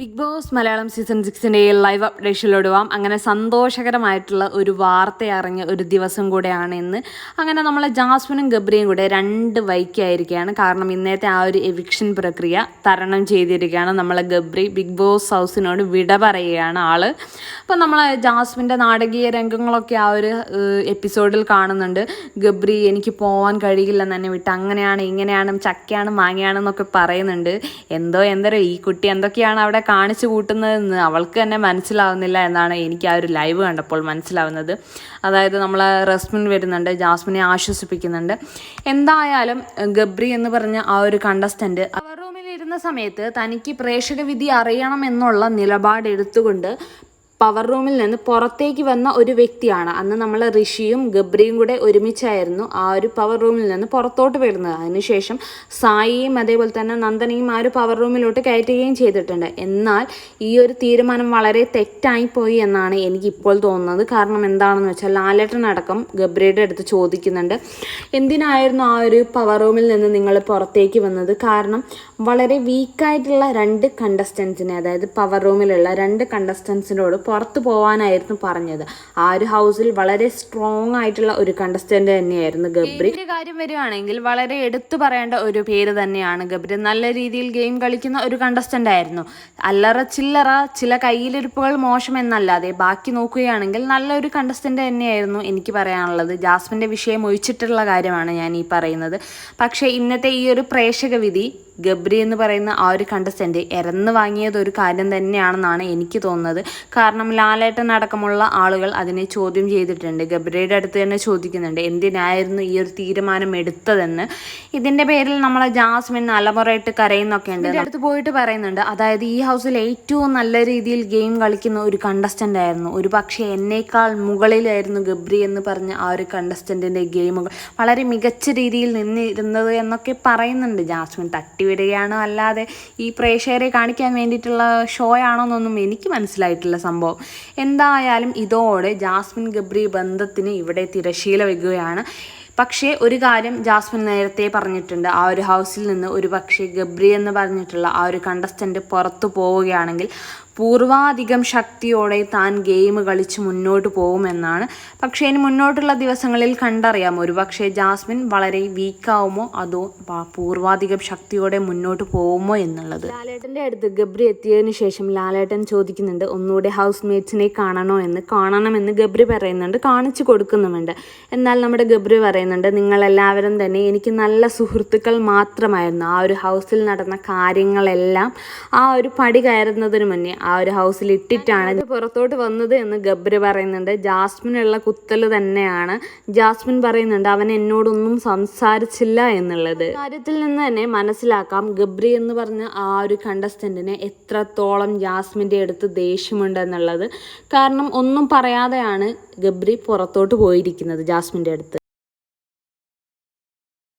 Big boss Malayalam season സിക്സിന്റെ live അപ്ഡേഷനിലോട് പോവാം അങ്ങനെ സന്തോഷകരമായിട്ടുള്ള ഒരു വാർത്ത അറിഞ്ഞ ഒരു ദിവസം കൂടെയാണ് ഇന്ന്. അങ്ങനെ നമ്മളെ ജാസ്മിനും ഗബ്രിയും കൂടെ രണ്ട് വൈക്കായിരിക്കുകയാണ് കാരണം ഇന്നത്തെ ആ ഒരു എവിക്ഷൻ പ്രക്രിയ തരണം ചെയ്തിരിക്കുകയാണ്. നമ്മളെ ഗബ്രി ബിഗ് ബോസ് ഹൗസിനോട് വിട പറയുകയാണ് ആൾ. അപ്പം നമ്മളെ ജാസ്മിന്റെ നാടകീയ രംഗങ്ങളൊക്കെ ആ ഒരു എപ്പിസോഡിൽ കാണുന്നുണ്ട്. ഗബ്രി എനിക്ക് പോകാൻ കഴിയില്ലെന്ന് തന്നെ വിട്ട് അങ്ങനെയാണ് ഇങ്ങനെയാണ് ചക്കയാണ് മാങ്ങയാണെന്നൊക്കെ പറയുന്നുണ്ട്. എന്തോ എന്തോ ഈ കുട്ടി എന്തൊക്കെയാണ് അവിടെ കാണിച്ചു കൂട്ടുന്നതെന്ന് അവൾക്ക് തന്നെ മനസ്സിലാവുന്നില്ല എന്നാണ് എനിക്ക് ആ ഒരു ലൈവ് കണ്ടപ്പോൾ മനസ്സിലാവുന്നത്. അതായത് നമ്മൾ റസ്മിൻ വരുന്നുണ്ട് ജാസ്മിനെ ആശ്വസിപ്പിക്കുന്നുണ്ട്. എന്തായാലും ഗബ്രി എന്ന് പറഞ്ഞ ആ ഒരു കണ്ടസ്റ്റന്റ് അവർ റൂമിൽ ഇരുന്ന സമയത്ത് തനിക്ക് പ്രേക്ഷക വിധി അറിയണം എന്നുള്ള നിലപാട് എടുത്തുകൊണ്ട് പവർ റൂമിൽ നിന്ന് പുറത്തേക്ക് വന്ന ഒരു വ്യക്തിയാണ്. അന്ന് നമ്മൾ ഋഷിയും ഗബ്രിയും കൂടെ ഒരുമിച്ചായിരുന്നു ആ ഒരു പവർ റൂമിൽ നിന്ന് പുറത്തോട്ട് വരുന്നത്. അതിനുശേഷം സായിയും അതേപോലെ തന്നെ നന്ദനയും ആ ഒരു പവർ റൂമിലോട്ട് കയറ്റുകയും ചെയ്തിട്ടുണ്ട്. എന്നാൽ ഈ ഒരു തീരുമാനം വളരെ തെറ്റായി പോയി എന്നാണ് എനിക്ക് ഇപ്പോൾ തോന്നുന്നത്. കാരണം എന്താണെന്ന് വെച്ചാൽ ലാലേട്ടനടക്കം ഗബ്രിയുടെ അടുത്ത് ചോദിക്കുന്നുണ്ട് എന്തിനായിരുന്നു ആ ഒരു പവർ റൂമിൽ നിന്ന് നിങ്ങൾ പുറത്തേക്ക് വന്നത്? കാരണം വളരെ വീക്കായിട്ടുള്ള രണ്ട് കണ്ടസ്റ്റൻസിനെ അതായത് പവർ റൂമിലുള്ള രണ്ട് കണ്ടസ്റ്റൻസിനോട് പുറത്തു പോവാനായിരുന്നു പറഞ്ഞത്. ആ ഒരു ഹൗസിൽ വളരെ സ്ട്രോങ് ആയിട്ടുള്ള ഒരു കണ്ടസ്റ്റന്റ് തന്നെയായിരുന്നു ഗബ്രി. കാര്യം വരികയാണെങ്കിൽ വളരെ എടുത്തു പറയേണ്ട ഒരു പേര് തന്നെയാണ് ഗബ്രി. നല്ല രീതിയിൽ ഗെയിം കളിക്കുന്ന ഒരു കണ്ടസ്റ്റന്റ് ആയിരുന്നു. അല്ലറ ചില്ലറ ചില കയ്യിലിരിപ്പുകൾ മോശം എന്നല്ലാതെ. ബാക്കി നോക്കുകയാണെങ്കിൽ നല്ലൊരു കണ്ടസ്റ്റന്റ് തന്നെയായിരുന്നു എനിക്ക് പറയാനുള്ളത്. ജാസ്മിന്റെ വിഷയം ഒഴിച്ചിട്ടുള്ള കാര്യമാണ് ഞാൻ ഈ പറയുന്നത്. പക്ഷേ ഇന്നത്തെ ഈ ഒരു പ്രേക്ഷക വിധി ഗബ്രി എന്ന് പറയുന്ന ആ ഒരു കണ്ടസ്റ്റന്റ് ഇറന്ന് വാങ്ങിയത് ഒരു കാര്യം തന്നെയാണെന്നാണ് എനിക്ക് തോന്നുന്നത്. കാരണം ലാലേട്ടൻ അടക്കമുള്ള ആളുകൾ അതിനെ ചോദ്യം ചെയ്തിട്ടുണ്ട്. ഗബ്രിയുടെ അടുത്ത് തന്നെ ചോദിക്കുന്നുണ്ട് എന്തിനായിരുന്നു ഈ ഒരു തീരുമാനം എടുത്തതെന്ന്? ഇതിന്റെ പേരിൽ നമ്മളെ ജാസ്മിൻ അലമുറയിട്ട് കരയുന്നൊക്കെ ഉണ്ട്. അടുത്ത് പോയിട്ട് പറയുന്നുണ്ട് അതായത് ഈ ഹൗസിൽ ഏറ്റവും നല്ല രീതിയിൽ ഗെയിം കളിക്കുന്ന ഒരു കണ്ടസ്റ്റന്റ് ആയിരുന്നു. ഒരു പക്ഷേ എന്നേക്കാൾ മുകളിലായിരുന്നു ഗബ്രി എന്ന് പറഞ്ഞ ആ ഒരു കണ്ടസ്റ്റന്റിന്റെ ഗെയിമുകൾ വളരെ മികച്ച രീതിയിൽ നിന്നിരുന്നത് എന്നൊക്കെ പറയുന്നുണ്ട് ജാസ്മിൻ. തട്ടി വിടുകയാണോ? അല്ലാതെ ഈ പ്രേക്ഷകരെ കാണിക്കാൻ വേണ്ടിയിട്ടുള്ള ഷോ ആണോ എന്നൊന്നും എനിക്ക് മനസ്സിലായിട്ടില്ല സംഭവം. എന്തായാലും ഇതോടെ ജാസ്മിൻ ഗബ്രി ബന്ധത്തിന് ഇവിടെ തിരശീല വയ്ക്കുകയാണ് പക്ഷേ ഒരു കാര്യം ജാസ്മിൻ നേരത്തെ പറഞ്ഞിട്ടുണ്ട്. ആ ഒരു ഹൗസിൽ നിന്ന് ഒരു പക്ഷേ ഗബ്രി എന്ന് പറഞ്ഞിട്ടുള്ള ആ ഒരു കണ്ടസ്റ്റന്റ് പുറത്തു പോവുകയാണെങ്കിൽ പൂർവാധികം ശക്തിയോടെ താൻ ഗെയിം കളിച്ച് മുന്നോട്ട് പോകുമെന്നാണ്. പക്ഷേ ഇനി മുന്നോട്ടുള്ള ദിവസങ്ങളിൽ കണ്ടറിയാം. ഒരു പക്ഷേ ജാസ്മിൻ വളരെ വീക്കാവുമോ? അതോ പൂർവാധികം ശക്തിയോടെ മുന്നോട്ട് പോകുമോ എന്നുള്ളത്. ലാലേട്ടന്റെ അടുത്ത് ഗബ്രി എത്തിയതിന് ശേഷം ലാലേട്ടൻ ചോദിക്കുന്നുണ്ട് ഒന്നുകൂടെ ഹൗസ് മേറ്റ്സിനെ കാണണോ എന്ന്? കാണണമെന്ന് ഗബ്രി പറയുന്നുണ്ട് കാണിച്ചു കൊടുക്കുന്നുമുണ്ട്. എന്നാൽ നമ്മുടെ ഗബ്രി പറയുന്നുണ്ട് നിങ്ങളെല്ലാവരും തന്നെ എനിക്ക് നല്ല സുഹൃത്തുക്കൾ മാത്രമായിരുന്നു. ആ ഒരു ഹൗസിൽ നടന്ന കാര്യങ്ങളെല്ലാം ആ ഒരു പടി കയറുന്നതിന് മുന്നേ ആ ഒരു ഹൗസിൽ ഇട്ടിട്ടാണ് പുറത്തോട്ട് വന്നത് എന്ന് ഗബ്രി പറയുന്നുണ്ട്. ജാസ്മിനുള്ള കുത്തൽ തന്നെയാണ്. ജാസ്മിൻ പറയുന്നുണ്ട് അവൻ എന്നോടൊന്നും സംസാരിച്ചില്ല എന്നുള്ളത്. കാര്യത്തിൽ നിന്ന് തന്നെ മനസ്സിലാക്കാം ഗബ്രി എന്ന് പറഞ്ഞ ആ ഒരു കണ്ടസ്റ്റന്റിനെ എത്രത്തോളം ജാസ്മിന്റെ അടുത്ത് ദേഷ്യമുണ്ട് എന്നുള്ളത്. കാരണം ഒന്നും പറയാതെയാണ് ഗബ്രി പുറത്തോട്ട് പോയിരിക്കുന്നത് ജാസ്മിന്റെ അടുത്ത്.